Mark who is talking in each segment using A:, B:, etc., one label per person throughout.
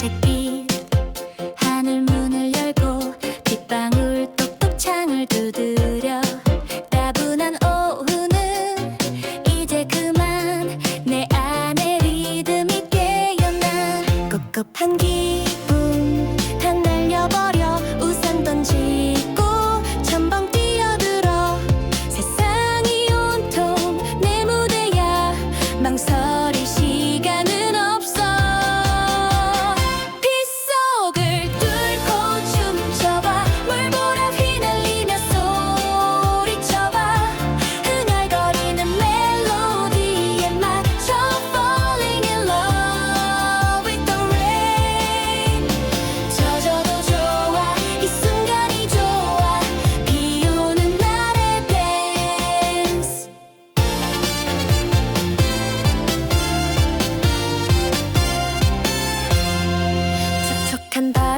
A: 회색빛 하늘 문을 열고 빗방울 똑똑 창을 두드려. 따분한 오후는 이제 그만. 내 안에 리듬이 깨어나. 꿉꿉한 길 한다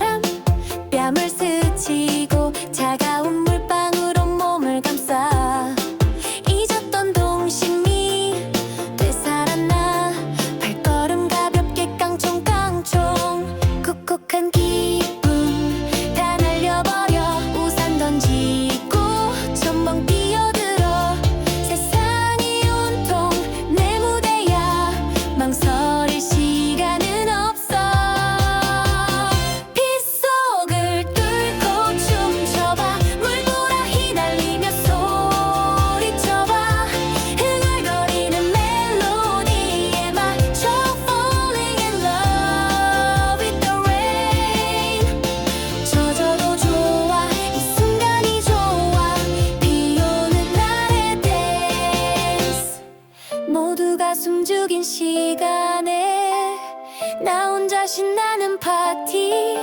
A: 신나는 파티.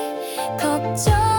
A: 걱정